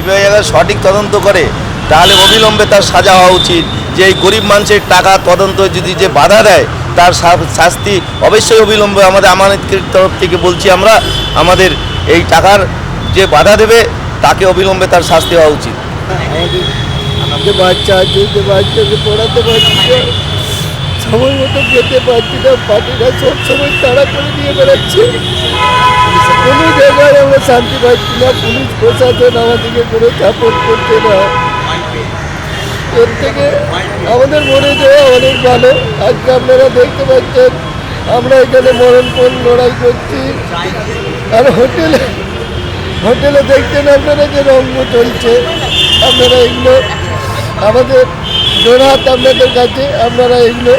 CBI আগে সঠিক তদন্ত করে, তাহলে অবিলম্বে তার সাজা হওয়া উচিত। যে এই গরিব মানুষের টাকা তদন্ত যদি যে বাধা দেয়, তার শাস্তি অবশ্যই অবিলম্বে আমাদের আমানতের তরফ থেকে বলছি আমরা, আমাদের এই টাকার যে বাধা দেবে, তাকে অবিলম্বে তার শাস্তি হওয়া উচিত। আমাদের বাচ্চা যে পড়াতে পারছি সময় মতো যেতে পারছি না পার্টিরা সব সময় তাড়া করে দিয়ে বেড়াচ্ছে। কোনো জায়গায় আমরা শান্তি পাচ্ছি না। পুলিশ প্রশাসন আমাদেরকে কোনো সাপোর্ট করছে না। এর থেকে আমাদের মনে যাওয়া অনেক ভালো। আজকে আপনারা দেখতে পাচ্ছেন, আমরা এখানে মরণপণ লড়াই করছি। আর হোটেলে হোটেলে দেখছেন আপনারা যে রঙ্গ চলছে। আপনারা এগুলো আমাদের জোড়হাত আপনাদের কাছে, আপনারা এগুলো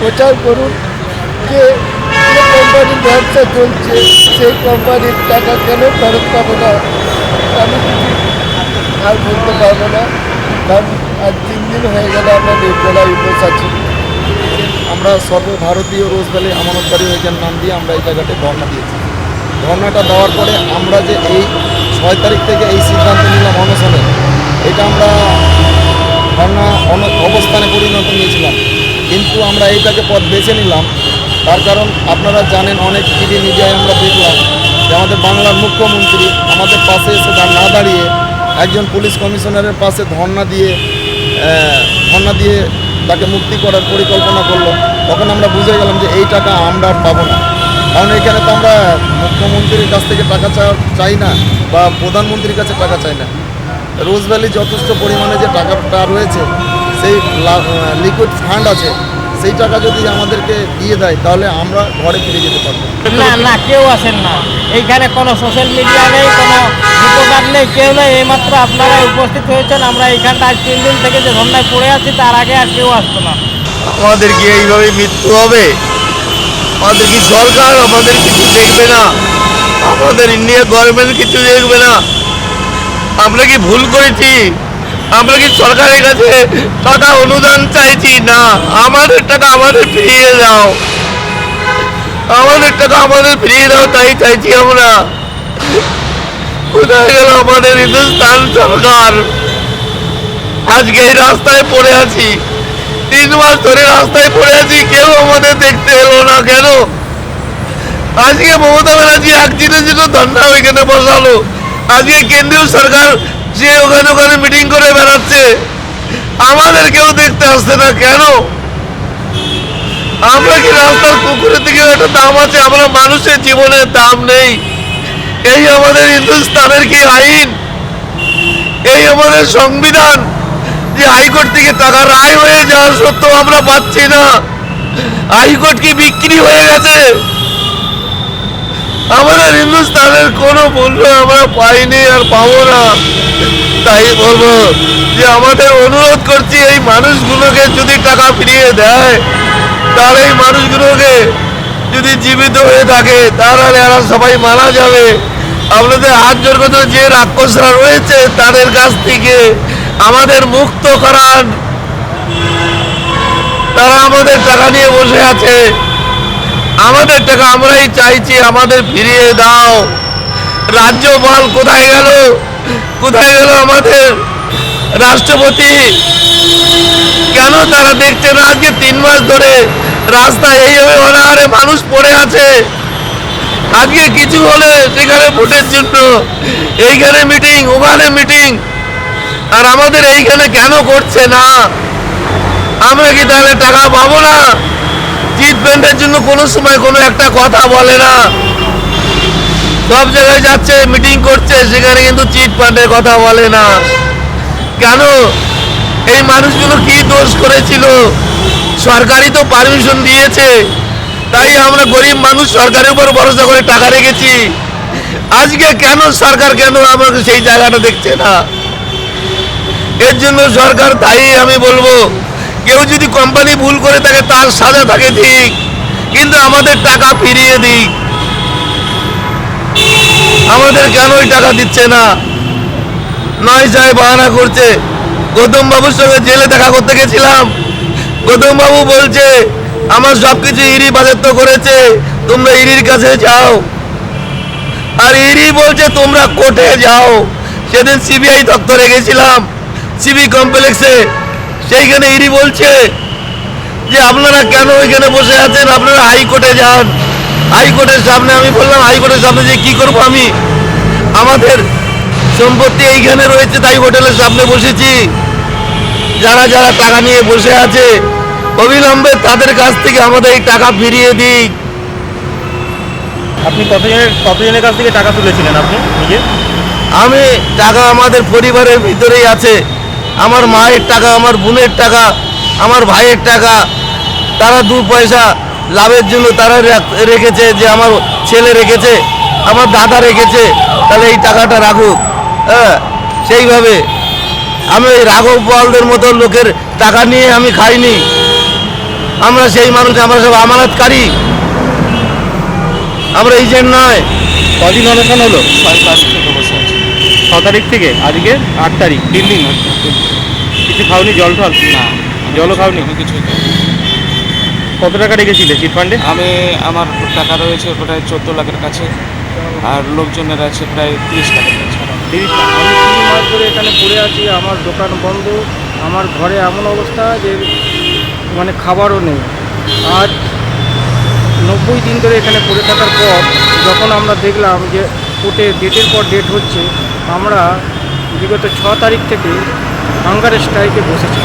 প্রচার করুন। যে কোম্পানির ব্যবসা চলছে, সেই কোম্পানির টাকা কেন ফেরত পাবো না? আমি কিছু আর বলতে পারব না। কারণ আজ তিন দিন হয়ে গেল আমরা নির্জলায় উপোস আছি। আমরা সর্বভারতীয় রোজ ভ্যালি আমানতকারী হয়েছেন নাম দিয়ে আমরা এই জায়গাতে ধর্ণা দিয়েছি। ধর্ণাটা দেওয়ার পরে আমরা যে এই ছয় তারিখ থেকে এই সিদ্ধান্ত নিলাম অনশনে, এটা আমরা ধর্ণা অবস্থানে পরিণত নিয়েছিলাম। কিন্তু আমরা এইটাকে পথ বেছে নিলাম তার কারণ আপনারা জানেন অনেক টিভি মিডিয়ায় আমরা দেখলাম যে আমাদের বাংলার মুখ্যমন্ত্রী আমাদের পাশে এসে না দাঁড়িয়ে একজন পুলিশ কমিশনারের পাশে ধর্না দিয়ে ধর্না দিয়ে তাকে মুক্তি করার পরিকল্পনা করল। তখন আমরা বুঝে গেলাম যে এই টাকা আমরা আর পাবো না। কারণ এখানে তো আমরা মুখ্যমন্ত্রীর কাছ থেকে টাকা চাই না বা প্রধানমন্ত্রীর কাছে টাকা চাই না। রোজ ভ্যালি যথেষ্ট পরিমাণে যে টাকাটা রয়েছে, সেই লিকুইড ফান্ড আছে সেই টাকা যদি আমাদেরকে দিয়ে দেয় তাহলে আমরা ঘরে ফিরে যেতে পারব। না না কেউ আসেন না। এইখানে কোনো সোশ্যাল মিডিয়া নেই কোনো রিপোর্টার নেই কেউ নেই। এইমাত্র আপনারা উপস্থিত হয়েছেন আমরা এইখানটা আজ তিন দিন থেকে যে ধর্নায় পড়ে আছি তার আগে আর কেউ আসতো না। আমাদের কি এইভাবে মৃত্যু হবে? আমাদের কি সরকার আমাদের কিছু দেখবে না? আমাদের ইন্ডিয়া গভর্নমেন্ট কিছু দেখবে না? আমরা কি ভুল করেছি? আমরা কি সরকারের কাছে টাকা অনুদান চাইছি? না, আমাদের টাকা আমাদের ফিরিয়ে দাও। আমাদের টাকা আমাদের ফিরিয়ে দাও, তাই চাইছি আমরা। কোথায় গেল আমাদের হিন্দুস্তান সরকার? আজকে এই রাস্তায় পড়ে আছি। তিন মাস ধরে রাস্তায় পড়ে আছি, কেউ আমাদের দেখতে এলো না কেন? আজকে মমতা ব্যানার্জি একদিনের জন্য ধর্ণা ওইখানে বসালো। আজকে কেন্দ্রীয় সরকার যে ওখানে ওখানে মিটিং করে বেড়াচ্ছে। আমাদের কেউ দেখতে আসছে না কেন? আমরা কি রাস্তার কুকুরের দিকে একটা দাম আছে? আমরা মানুষের জীবনের দাম নেই। এই আমাদের হিন্দুস্তানের কি আইন? এই আমাদের সংবিধান যে হাইকোর্ট থেকে টাকা রায় হয়ে যাওয়া সত্ত্বেও আমরা পাচ্ছি না। হাইকোর্ট কি বিক্রি হয়ে গেছে? আমাদের হিন্দুস্তানের কোনো মূল্য আমরা পাইনি আর পাবো না। তাই বলব যে আমাদের অনুরোধ করছি, এই মানুষগুলোকে যদি টাকা ফিরিয়ে দেয় তাহলে এই মানুষগুলোকে যদি জীবিত হয়ে থাকে তাহলে এরা সবাই মারা যাবে। আপনাদের হাত জোর করতে যে রাক্ষসরা রয়েছে, তাদের কাছ থেকে আমাদের মুক্ত করান। তারা আমাদের টাকা নিয়ে বসে আছে। আমাদের টাকা আমরাই চাইছি, আমাদের ফিরিয়ে দাও। রাজ্যপাল কোথায় গেল? কোথায় গেল আমাদের রাষ্ট্রপতি? কেন তারা দেখছে না আজকে তিন মাস ধরে রাস্তায় এইভাবে অনাহারে মানুষ পড়ে আছে? আজকে কিছু হলে সেখানে ভোটের জন্য। এইখানে মিটিং ওখানে মিটিং আর আমাদের এইখানে কেন করছে না? আমরা কি তাহলে টাকা পাবো না? প্যান্টের জন্য কোনো সময় কোনো একটা কথা বলে না। সব জায়গায় যাচ্ছে মিটিং করছে, সেখানে কিন্তু চিট কথা বলে না। কেন? এই মানুষগুলো কি দোষ করেছিল? সরকারই তো পারমিশন দিয়েছে। তাই আমরা গরিব মানুষ সরকারের উপর ভরসা করে টাকা রেখেছি। আজকে কেন সরকার, কেন আমাকে সেই জায়গাটা দেখছে না? এর জন্য সরকার তাই আমি বলব। কেউ যদি কোম্পানি ভুল করে থাকে, তার সাজা থাকে ঠিক, কিন্তু আমাদের টাকা ফিরিয়ে দিক। আমাদের কেন ওই টাকা দিচ্ছে না? নয় সাহেব বাহানা করছে। গৌতম বাবুর সঙ্গে জেলে দেখা করতে গেছিলাম। গৌতম বাবু বলছে, আমার সবকিছু ইরি বাজেত্ব করেছে, তোমরা ইরির কাছে যাও। আর ইরি বলছে, তোমরা কোর্টে যাও। সেদিন সিবিআই দপ্তরে গেছিলাম। সিবি কমপ্লেক্সে সেইখানে ইডি বলছে যে আপনারা কেন এখানে বসে আছেন? আপনারা হাইকোর্টে যান। হাইকোর্টের সামনে আমি বললাম হাইকোর্টের সামনে যে কি করব আমি? আমাদের সম্পত্তি এইখানে রয়েছে তাই হোটেলের সামনে বসেছি। যারা যারা টাকা নিয়ে বসে আছে অবিলম্বে তাদের কাছ থেকে আমাদের এই টাকা ফিরিয়ে দিই আপনি কতজনের কতজনের কাছ থেকে টাকা তুলেছিলেন আপনি নিজে? আমি টাকা আমাদের পরিবারের ভিতরেই আছে। আমার মায়ের টাকা, আমার বোনের টাকা, আমার ভাইয়ের টাকা, তারা দু পয়সা লাভের জন্য তারা রাখ- রেখেছে যে আমার ছেলে রেখেছে, আমার দাদা রেখেছে, তাহলে এই টাকাটা রাখুক। হ্যাঁ সেইভাবে আমি ওই রাঘব বলদের মতো লোকের টাকা নিয়ে আমি খাইনি। আমরা সেই মানুষ, আমরা সব আমানতকারী। আমরা এজেন্ট নয়। কদিন অনশন হলো? তারিখ থেকে ছ তারিখ থেকে আজকে আট তারিখ তিন দিন। কিছু খাওনি জল টল না জলও খাওনি। কিছু কত টাকা রেখেছিলে চিট ফান্ডে আমি আমার টাকা রয়েছে প্রায় চোদ্দ লাখের কাছে আর লোকজনের আছে প্রায় তিরিশ লাখের কাছে। তিরিশ আমি তিন মাস ধরে এখানে পড়ে আছি আমার দোকান বন্ধ আমার ঘরে এমন অবস্থা যে মানে খাবারও নেই। আর নব্বই দিন ধরে এখানে পড়ে থাকার পর যখন আমরা দেখলাম যে কোর্টে ডেটের পর ডেট হচ্ছে আমরা বিগত ছ তারিখ থেকে হাঙ্গার স্ট্রাইকে বসেছি।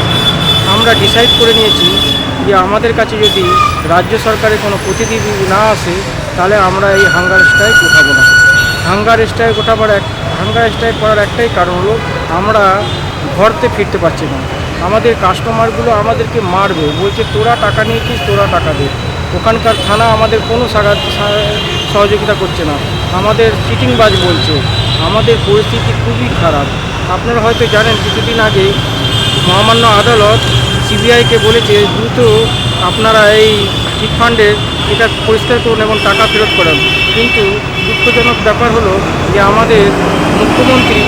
আমরা ডিসাইড করে নিয়েছি যে আমাদের কাছে যদি রাজ্য সরকারের কোনো প্রতিনিধি না আসে, তাহলে আমরা এই হাঙ্গার স্ট্রাইক উঠাবো না। হাঙ্গার স্ট্রাইক ওঠাবার এক হাঙ্গার স্ট্রাইক করার একটাই কারণ হলো আমরা ঘরতে ফিরতে পারছি না। আমাদের কাস্টমারগুলো আমাদেরকে মারবে, বলছে তোরা টাকা নিয়েছিস, তোরা টাকা দে। ওখানকার থানা আমাদের কোনো সাহায্য সহযোগিতা করছে না। আমাদের চিটিংবাজ বলছে, আমাদের পরিস্থিতি খুবই খারাপ। আপনারা হয়তো জানেন, কিছুদিন আগে মহামান্য আদালত সিবিআইকে বলেছে, দ্রুত আপনারা এই চিটফান্ডের এটা পরিষ্কার করুন এবং টাকা ফেরত করান। কিন্তু দুঃখজনক ব্যাপার হলো যে আমাদের মুখ্যমন্ত্রী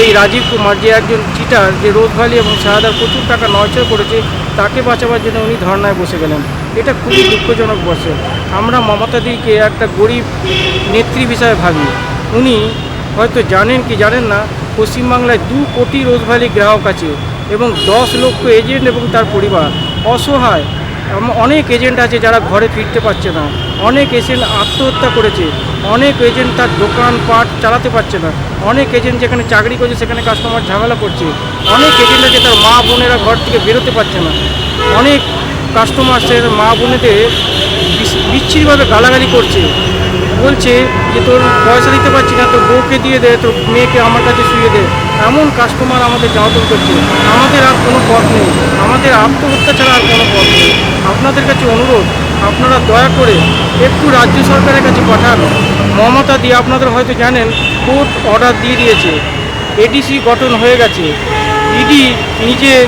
এই রাজীব কুমার যে একজন চিটার যে রোজভ্যালি এবং শাহাদার প্রচুর টাকা নয়চয় করেছে, তাকে বাঁচাবার জন্য উনি ধর্নায় বসে গেলেন। এটা খুবই দুঃখজনক বসে। আমরা মমতাদিকে একটা গরিব নেত্রী বিষয়ে ভাবি। উনি হয়তো জানেন কি জানেন না, পশ্চিমবাংলায় দু কোটি রোজভ্যালি গ্রাহক আছে এবং দশ লক্ষ এজেন্ট এবং তার পরিবার। অসহায়। অনেক এজেন্ট আছে যারা ঘরে ফিরতে পারছে না। অনেক এজেন্ট আত্মহত্যা করেছে। অনেক এজেন্ট তার দোকান পাট চালাতে পারছে না। অনেক এজেন্ট যেখানে চাকরি করছে সেখানে কাস্টমার ঝামেলা করছে। অনেক এজেন্ট আছে তার মা বোনেরা ঘর থেকে বেরোতে পারছে না। অনেক কাস্টমার্সের মা বোনেদের বিচ্ছিরিভাবে গালাগালি করছে। বলছে যে তোর পয়সা দিতে পারছি না, তোর বউকে দিয়ে দে, তোর মেয়েকে আমার কাছে শুয়ে দে। এমন কাস্টমার আমাদের জ্বালাতন করছে। আমাদের আর কোনো পথ নেই। আমাদের আত্মহত্যা ছাড়া আর কোনো পথ নেই। আপনাদের কাছে অনুরোধ, আপনারা দয়া করে একটু রাজ্য সরকারের কাছে পাঠান। মমতা দিয়ে আপনাদের হয়তো জানেন, কোর্ট অর্ডার দিয়ে দিয়েছে। এডিসি গঠন হয়ে গেছে। ইডি নিজে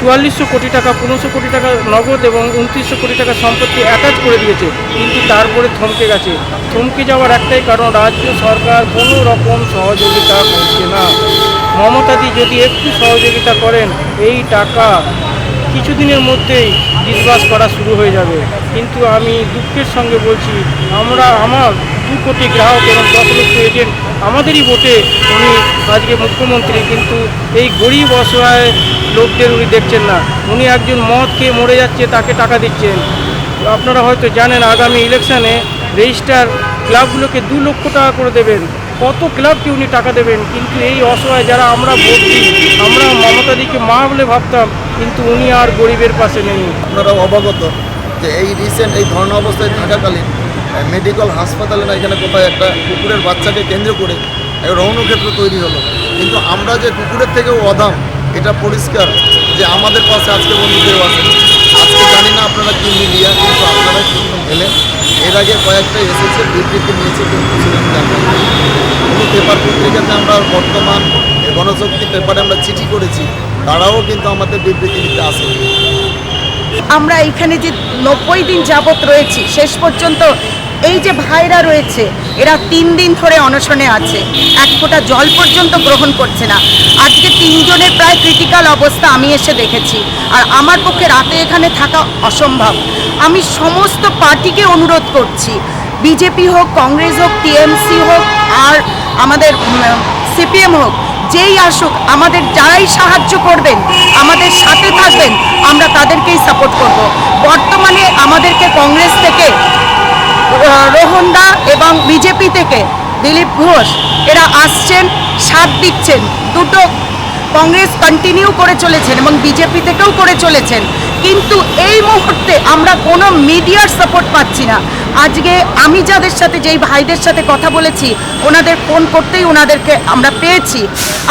চুয়াল্লিশশো কোটি টাকা, পনেরোশো কোটি টাকা নগদ এবং উনত্রিশশো কোটি টাকা সম্পত্তি অ্যাটাচ করে দিয়েছে, কিন্তু তারপরে থমকে গেছে। থমকে যাওয়ার একটাই কারণ, রাজ্য সরকার কোনো রকম সহযোগিতা করছে না। মমতাদি যদি একটু সহযোগিতা করেন, এই টাকা কিছুদিনের মধ্যেই ডিসবাস করা শুরু হয়ে যাবে। কিন্তু আমি দুঃখের সঙ্গে বলছি, আমরা, আমার দু কোটি গ্রাহক এবং দশ লক্ষ এজেন্ট আমাদেরই ভোটে উনি আজকে মুখ্যমন্ত্রী, কিন্তু এই গরিব অসহায় লোকদের উনি দেখছেন না। উনি একজন মদ খেয়ে মরে যাচ্ছে, তাকে টাকা দিচ্ছেন। আপনারা হয়তো জানেন, আগামী ইলেকশনে রেজিস্টার ক্লাবগুলোকে দু লক্ষ টাকা করে দেবেন। কত ক্লাবকে উনি টাকা দেবেন? কিন্তু এই অসহায় যারা আমরা ভোট দিই, আমরা মমতাদিকে মা বলে ভাবতাম কিন্তু উনি আর গরিবের পাশে নেই। আপনারা অবগত যে এই রিসেন্ট এই ধর্ণা অবস্থায় থাকাকালীন মেডিকেল হাসপাতালে না এখানে কোথায় একটা কুকুরের বাচ্চাকে কেন্দ্র করে রৌণক্ষেত্র তৈরি হলো। কিন্তু আমরা যে কুকুরের থেকেও অদাম এটা পরিষ্কার যে আমাদের পাশে আজকে বন্ধু কেউ আছে। আজকে জানি না আপনারা কি মিডিয়া, কিন্তু আপনারা এলেন। এর আগে কয়েকটা এসেছে, বিবৃতি নিয়েছে, কিন্তু ছিলেন জানবেন কোনো পেপার পত্রিকাতে আমরা বর্তমান এ গণশক্তি পেপারে আমরা চিঠি করেছি, তারাও কিন্তু আমাদের বিবৃতি নিতে আসেনি। আমরা এখানে যে নব্বই দিন যাবত রয়েছি, শেষ পর্যন্ত এই যে ভাইরা রয়েছে, এরা তিন দিন ধরে অনশনে আছে, এক ফোঁটা জল পর্যন্ত গ্রহণ করছে না। আজকে তিনজনের প্রায় ক্রিটিক্যাল অবস্থা আমি এসে দেখেছি, আর আমার পক্ষে রাতে এখানে থাকা অসম্ভব। আমি সমস্ত পার্টিকে অনুরোধ করছি, বিজেপি হোক, কংগ্রেস হোক, টিএমসি হোক, আর আমাদের সিপিএম হোক যেই আসুক, আমাদের যারাই সাহায্য করবেন, আমাদের সাথে থাকবেন, আমরা তাদেরকেই সাপোর্ট করব। বর্তমানে আমাদেরকে কংগ্রেস থেকে রোহনদা এবং বিজেপি থেকে দিলীপ ঘোষ, এরা আসছেন, সাথ দিচ্ছেন। দুটো কংগ্রেস কন্টিনিউ করে চলেছেন এবং বিজেপি থেকেও করে চলেছেন। কিন্তু এই মুহূর্তে আমরা কোনো মিডিয়ার সাপোর্ট পাচ্ছি না। আজকে আমি যাদের সাথে, যেই ভাইদের সাথে কথা বলেছি, ওনাদের ফোন করতেই ওনাদেরকে আমরা পেয়েছি।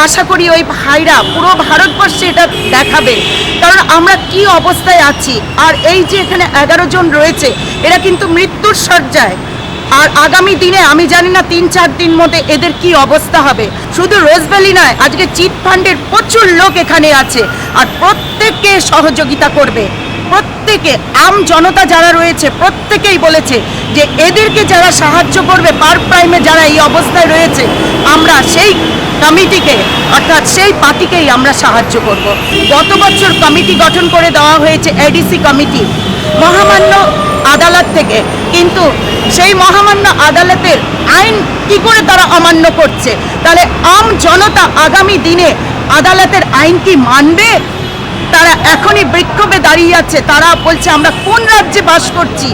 আশা করি ওই ভাইরা পুরো ভারতবর্ষে এটা দেখাবে। কারণ আমরা কি অবস্থায় আছি? আর এই যে এখানে এগারো জন রয়েছে, এরা কিন্তু মৃত্যুর সজ্জায় আর আগামী দিনে আমি জানি না তিন চার দিন মধ্যে এদের কি অবস্থা হবে। শুধু রোজভ্যালি নয়, আজকে চিট ফান্ডের প্রচুর লোক এখানে আছে আর প্রত্যেককে সহযোগিতা করবে। প্রত্যেকে, আম জনতা যারা রয়েছে, প্রত্যেকেই বলেছে যে এদেরকে যারা সাহায্য করবে পার প্রাইমে যারা এই অবস্থায় রয়েছে, আমরা সেই কমিটিকে, অর্থাৎ সেই পার্টিকেই আমরা সাহায্য করব। গত বছর কমিটি গঠন করে দেওয়া হয়েছে এডিসি কমিটি। মহামান্য আদালত থেকে। কিন্তু সেই মহামান্য আদালতের আইন কি করে তারা অমান্য করছে? তাহলে আম জনতা আগামী দিনে আদালতের আইন কি মানবে? তারা এখনই বিক্ষোভে দাঁড়িয়ে আছে। তারা বলছে, আমরা কোন রাজ্যে বাস করছি?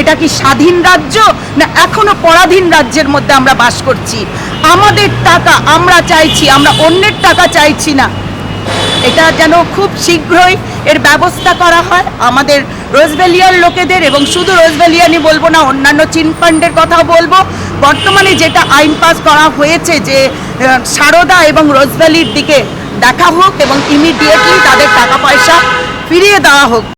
এটা কি স্বাধীন রাজ্য না এখনও পরাধীন রাজ্যের মধ্যে আমরা বাস করছি? আমাদের টাকা আমরা চাইছি, আমরা অন্যের টাকা চাইছি না। এটা যেন খুব শীঘ্রই এর ব্যবস্থা করা হয়। আমাদের রোজভ্যালিয়ার লোকেদের এবং শুধু রোজভ্যালিয়ানি বলব না, অন্যান্য চিন ফান্ডের কথা বলব। বর্তমানে যেটা আইন পাস করা হয়েছে যে সারদা এবং রোজভ্যালির দিকে দেখা হোক এবং ইমিডিয়েটলি তাদের টাকা পয়সা ফিরিয়ে দেওয়া হোক।